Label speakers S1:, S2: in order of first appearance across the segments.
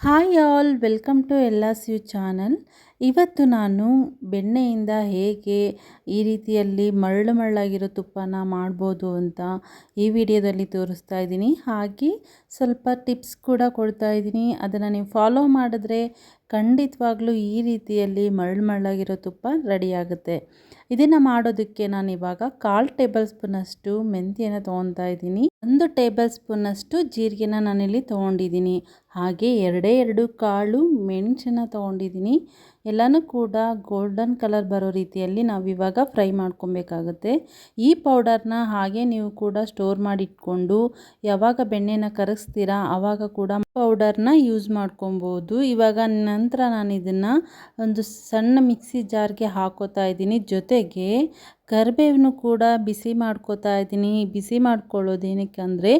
S1: Hi all, welcome to Ella's U channel. ಇವತ್ತು ನಾನು ಬೆಣ್ಣೆಯಿಂದ ಹೇಗೆ ಈ ರೀತಿಯಲ್ಲಿ ಮರಳು ಮರಳಾಗಿರೋ ತುಪ್ಪನ ಮಾಡ್ಬೋದು ಅಂತ ಈ ವಿಡಿಯೋದಲ್ಲಿ ತೋರಿಸ್ತಾ ಇದ್ದೀನಿ. ಹಾಗೆ ಸ್ವಲ್ಪ ಟಿಪ್ಸ್ ಕೂಡ ಕೊಡ್ತಾ ಇದ್ದೀನಿ. ಅದನ್ನು ನೀವು ಫಾಲೋ ಮಾಡಿದ್ರೆ ಖಂಡಿತವಾಗ್ಲೂ ಈ ರೀತಿಯಲ್ಲಿ ಮರಳು ಮರಳಾಗಿರೋ ತುಪ್ಪ ರೆಡಿಯಾಗುತ್ತೆ ಇದನ್ನು ಮಾಡೋದಕ್ಕೆ ನಾನು ಇವಾಗ ಕಾಲು ಟೇಬಲ್ ಸ್ಪೂನಷ್ಟು ಮೆಂತ್ಯನ ತೊಗೊತಾ ಇದ್ದೀನಿ. ಒಂದು ಟೇಬಲ್ ಸ್ಪೂನಷ್ಟು ಜೀರಿಗೆನ ನಾನಿಲ್ಲಿ ತೊಗೊಂಡಿದ್ದೀನಿ. ಹಾಗೆ ಎರಡೇ ಎರಡು ಕಾಳು ಮೆಣಸನ್ನ ತೊಗೊಂಡಿದ್ದೀನಿ. ಎಲ್ಲನೂ ಕೂಡ ಗೋಲ್ಡನ್ ಕಲರ್ ಬರೋ ರೀತಿಯಲ್ಲಿ ನಾವು ಇವಾಗ ಫ್ರೈ ಮಾಡ್ಕೊಬೇಕಾಗುತ್ತೆ. ಈ ಪೌಡರ್ನ ಹಾಗೆ ನೀವು ಕೂಡ ಸ್ಟೋರ್ ಮಾಡಿ ಇಟ್ಕೊಂಡು ಯಾವಾಗ ಬೆಣ್ಣೆನ ಕರಗಿಸ್ತೀರಾ ಆವಾಗ ಕೂಡ ಪೌಡರ್ನ ಯೂಸ್ ಮಾಡ್ಕೊಬೋದು. ಇವಾಗ ನಂತರ ನಾನು ಇದನ್ನು ಒಂದು ಸಣ್ಣ ಮಿಕ್ಸಿ ಜಾರ್ಗೆ ಹಾಕೋತಾ ಇದ್ದೀನಿ ಜೊತೆಗೆ ಕರಿಬೇವನ್ನು ಕೂಡ ಬಿಸಿ ಮಾಡ್ಕೋತಾ ಇದ್ದೀನಿ. ಬಿಸಿ ಮಾಡ್ಕೊಳ್ಳೋದು ಏನಕ್ಕೆ ಅಂದರೆ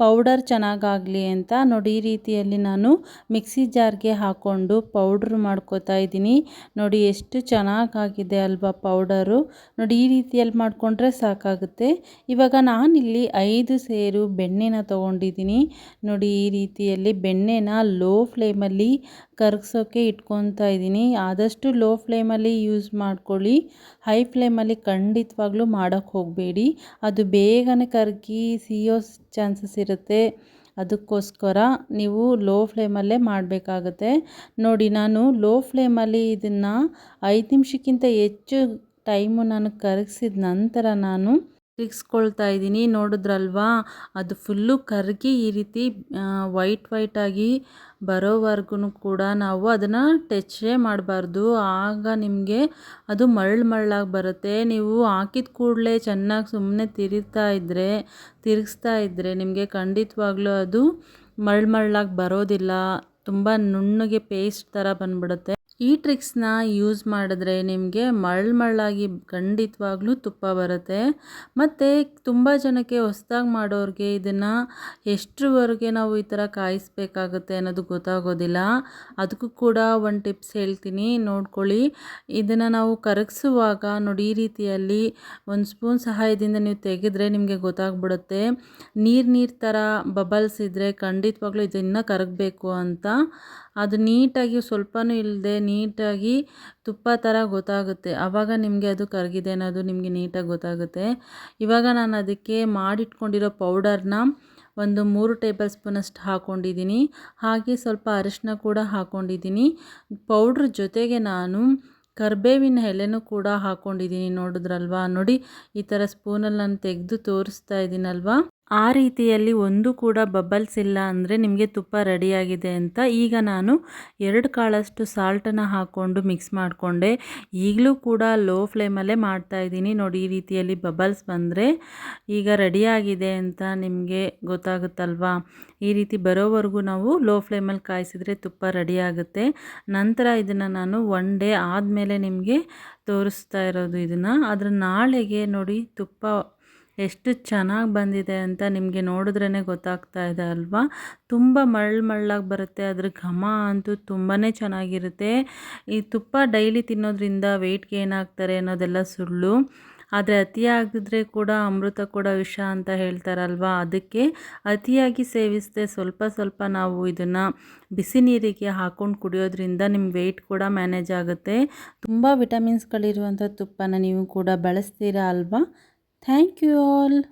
S1: ಪೌಡರ್ ಚೆನ್ನಾಗಾಗಲಿ ಅಂತ ನೋಡಿ ಈ ರೀತಿಯಲ್ಲಿ ನಾನು ಮಿಕ್ಸಿ ಜಾರ್ಗೆ ಹಾಕ್ಕೊಂಡು ಪೌಡ್ರ್ ಮಾಡ್ಕೋತಾ ಇದ್ದೀನಿ. ನೋಡಿ ಎಷ್ಟು ಚೆನ್ನಾಗಾಗಿದೆ ಅಲ್ವಾ ಪೌಡರು. ನೋಡಿ ಈ ರೀತಿಯಲ್ಲಿ ಮಾಡಿಕೊಂಡ್ರೆ ಸಾಕಾಗುತ್ತೆ. ಇವಾಗ ನಾನಿಲ್ಲಿ ಐದು ಸೇರು ಬೆಣ್ಣೆನ ತೊಗೊಂಡಿದ್ದೀನಿ. ನೋಡಿ ಈ ರೀತಿಯಲ್ಲಿ ಬೆಣ್ಣೆನ ಲೋ ಫ್ಲೇಮಲ್ಲಿ ಕರಗಿಸೋಕ್ಕೆ ಇಟ್ಕೊತಾ ಇದ್ದೀನಿ. ಆದಷ್ಟು ಲೋ ಫ್ಲೇಮಲ್ಲಿ ಯೂಸ್ ಮಾಡ್ಕೊಳ್ಳಿ. ಹೈ ಫ್ಲೇಮಲ್ಲಿ ಖಂಡಿತವಾಗ್ಲೂ ಮಾಡೋಕ್ಕೆ ಹೋಗಬೇಡಿ. ಅದು ಬೇಗನೆ ಕರಗಿ ಸಿಯೋ ಚಾನ್ಸಸ್ ಇರುತ್ತೆ. ಅದಕ್ಕೋಸ್ಕರ ನೀವು ಲೋ ಫ್ಲೇಮಲ್ಲೇ ಮಾಡಬೇಕಾಗತ್ತೆ. ನೋಡಿ, ನಾನು ಲೋ ಫ್ಲೇಮಲ್ಲಿ ಇದನ್ನು ಐದು ನಿಮಿಷಕ್ಕಿಂತ ಹೆಚ್ಚು ಟೈಮು ನಾನು ಕರಗಿಸಿದ ನಂತರ ನಾನು ತಿರ್ಗಿಸ್ಕೊಳ್ತಾ ಇದ್ದೀನಿ. ನೋಡಿದ್ರಲ್ವಾ? ಅದು ಫುಲ್ಲು ಕರಗಿ ಈ ರೀತಿ ವೈಟ್ ವೈಟಾಗಿ ಬರೋವರೆಗೂ ಕೂಡ ನಾವು ಅದನ್ನು ಟಚ್ಚೇ ಮಾಡಬಾರ್ದು. ಆಗ ನಿಮಗೆ ಅದು ಮರಳು ಮರಳಾಗಿ ಬರುತ್ತೆ. ನೀವು ಹಾಕಿದ ಕೂಡಲೇ ಚೆನ್ನಾಗಿ ಸುಮ್ಮನೆ ತಿರುಗ್ತಾ ಇದ್ದರೆ ತಿರುಗಿಸ್ತಾ ಇದ್ದರೆ ನಿಮಗೆ ಖಂಡಿತವಾಗ್ಲೂ ಅದು ಮರಳು ಮರಳಾಗಿ ಬರೋದಿಲ್ಲ. ತುಂಬ ನುಣ್ಣಗೆ ಪೇಸ್ಟ್ ಥರ ಬಂದ್ಬಿಡುತ್ತೆ. ಈ ಟ್ರಿಕ್ಸ್ನ ಯೂಸ್ ಮಾಡಿದ್ರೆ ನಿಮಗೆ ಮರಳು ಮರಳಾಗಿ ಖಂಡಿತವಾಗ್ಲೂ ತುಪ್ಪ ಬರುತ್ತೆ. ಮತ್ತು ತುಂಬ ಜನಕ್ಕೆ ಹೊಸ್ದಾಗಿ ಮಾಡೋರಿಗೆ ಇದನ್ನು ಎಷ್ಟರವರೆಗೆ ನಾವು ಈ ಥರ ಕಾಯಿಸ್ಬೇಕಾಗುತ್ತೆ ಅನ್ನೋದು ಗೊತ್ತಾಗೋದಿಲ್ಲ. ಅದಕ್ಕೂ ಕೂಡ ಒಂದು ಟಿಪ್ಸ್ ಹೇಳ್ತೀನಿ. ನೋಡ್ಕೊಳ್ಳಿ. ಇದನ್ನು ನಾವು ಕರಗಿಸುವಾಗ ನೋಡಿ ಈ ರೀತಿಯಲ್ಲಿ ಒಂದು ಸ್ಪೂನ್ ಸಹಾಯದಿಂದ ನೀವು ತೆಗೆದ್ರೆ ನಿಮಗೆ ಗೊತ್ತಾಗ್ಬಿಡುತ್ತೆ. ನೀರು ನೀರು ಥರ ಬಬಲ್ಸ್ ಇದ್ದರೆ ಖಂಡಿತವಾಗ್ಲೂ ಇದನ್ನು ಕರಗಬೇಕು ಅಂತ. ಅದು ನೀಟಾಗಿ ಸ್ವಲ್ಪನೂ ಇಲ್ಲದೆ ನೀಟಾಗಿ ತುಪ್ಪ ಥರ ಗೊತ್ತಾಗುತ್ತೆ. ಆವಾಗ ನಿಮಗೆ ಅದು ಕರಗಿದೆ ಅನ್ನೋದು ನಿಮಗೆ ನೀಟಾಗಿ ಗೊತ್ತಾಗುತ್ತೆ. ಇವಾಗ ನಾನು ಅದಕ್ಕೆ ಮಾಡಿಟ್ಕೊಂಡಿರೋ ಪೌಡರ್ನ ಒಂದು ಮೂರು ಟೇಬಲ್ ಸ್ಪೂನಷ್ಟು ಹಾಕ್ಕೊಂಡಿದ್ದೀನಿ ಹಾಗೆ ಸ್ವಲ್ಪ ಅರಿಶಿನ ಕೂಡ ಹಾಕ್ಕೊಂಡಿದ್ದೀನಿ ಪೌಡ್ರ್ ಜೊತೆಗೆ ನಾನು ಕರ್ಬೇವಿನ ಎಲೆನೂ ಕೂಡ ಹಾಕ್ಕೊಂಡಿದ್ದೀನಿ ನೋಡಿದ್ರಲ್ವಾ? ನೋಡಿ, ಈ ಥರ ಸ್ಪೂನಲ್ಲಿ ನಾನು ತೆಗೆದು ತೋರಿಸ್ತಾ ಇದ್ದೀನಲ್ವಾ? ಆ ರೀತಿಯಲ್ಲಿ ಒಂದು ಕೂಡ ಬಬಲ್ಸ್ ಇಲ್ಲ ಅಂದರೆ ನಿಮಗೆ ತುಪ್ಪ ರೆಡಿಯಾಗಿದೆ ಅಂತ ಈಗ ನಾನು ಎರಡು ಕಾಳಷ್ಟು ಸಾಲ್ಟನ್ನು ಹಾಕ್ಕೊಂಡು ಮಿಕ್ಸ್ ಮಾಡಿಕೊಂಡೆ. ಈಗಲೂ ಕೂಡ ಲೋ ಫ್ಲೇಮಲ್ಲೇ ಮಾಡ್ತಾಯಿದ್ದೀನಿ ನೋಡಿ, ಈ ರೀತಿಯಲ್ಲಿ ಬಬಲ್ಸ್ ಬಂದರೆ ಈಗ ರೆಡಿಯಾಗಿದೆ ಅಂತ ನಿಮಗೆ ಗೊತ್ತಾಗುತ್ತಲ್ವಾ? ಈ ರೀತಿ ಬರೋವರೆಗೂ ನಾವು ಲೋ ಫ್ಲೇಮಲ್ಲಿ ಕಾಯಿಸಿದ್ರೆ ತುಪ್ಪ ರೆಡಿಯಾಗುತ್ತೆ. ನಂತರ ಇದನ್ನು ನಾನು ಒನ್ ಡೇ ಆದಮೇಲೆ ನಿಮಗೆ ತೋರಿಸ್ತಾ ಇರೋದು ಇದನ್ನು. ಅದರ ನಾಳೆಗೆ ನೋಡಿ ತುಪ್ಪ ಎಷ್ಟು ಚೆನ್ನಾಗಿ ಬಂದಿದೆ ಅಂತ ನಿಮಗೆ ನೋಡಿದ್ರೇ ಗೊತ್ತಾಗ್ತಾ ಇದೆ ಅಲ್ವಾ? ತುಂಬ ಮಳ್ಳು ಮಳ್ಳಾಗಿ ಬರುತ್ತೆ, ಅದ್ರ ಘಮ ಅಂತೂ ತುಂಬಾ ಚೆನ್ನಾಗಿರುತ್ತೆ. ಈ ತುಪ್ಪ ಡೈಲಿ ತಿನ್ನೋದ್ರಿಂದ ವೆಯ್ಟ್ ಗೇನ್ ಆಗ್ತಾರೆ ಅನ್ನೋದೆಲ್ಲ ಸುಳ್ಳು. ಆದರೆ ಅತಿಯಾಗಿದ್ರೆ ಕೂಡ ಅಮೃತ ಕೂಡ ವಿಷ ಅಂತ ಹೇಳ್ತಾರಲ್ವಾ? ಅದಕ್ಕೆ ಅತಿಯಾಗಿ ಸೇವಿಸದೆ ಸ್ವಲ್ಪ ಸ್ವಲ್ಪ ನಾವು ಇದನ್ನು ಬಿಸಿ ನೀರಿಗೆ ಹಾಕ್ಕೊಂಡು ಕುಡಿಯೋದ್ರಿಂದ ನಿಮ್ಮ ವೆಯ್ಟ್ ಕೂಡ ಮ್ಯಾನೇಜ್ ಆಗುತ್ತೆ. ತುಂಬ ವಿಟಮಿನ್ಸ್ಗಳಿರುವಂಥ ತುಪ್ಪನ ನೀವು ಕೂಡ ಬಳಸ್ತೀರಾ ಅಲ್ವಾ? Thank you all.